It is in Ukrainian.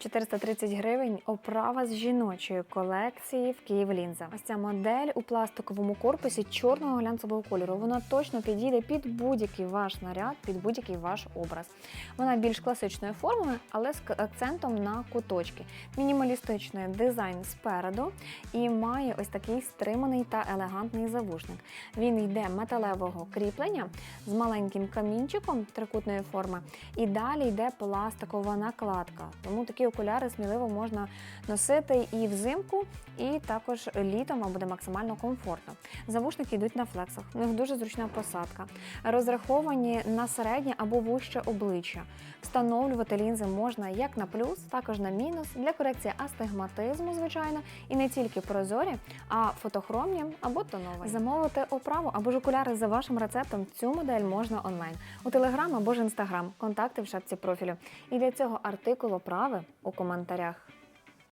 430 гривень оправа з жіночої колекції в Київ Лінза. Ось ця модель у пластиковому корпусі чорного глянцевого кольору. Вона точно підійде під будь-який ваш наряд, під будь-який ваш образ. Вона більш класичної форми, але з акцентом на куточки. Мінімалістичний дизайн спереду і має ось такий стриманий та елегантний завушник. Він йде металевого кріплення з маленьким камінчиком трикутної форми, і далі йде пластикова накладка. Тому такі окуляри сміливо можна носити і взимку, і також літом вам буде максимально комфортно. Завушники йдуть на флексах, у них дуже зручна посадка, розраховані на середнє або вище обличчя. Встановлювати лінзи можна як на плюс, також на мінус для корекції астигматизму, звичайно, і не тільки прозорі, а фотохромні або тонові. Замовити оправу або ж окуляри за вашим рецептом. Цю модель можна онлайн у Телеграм або ж Інстаграм. Контакти в шапці профілю. І для цього артикул оправи у коментарях.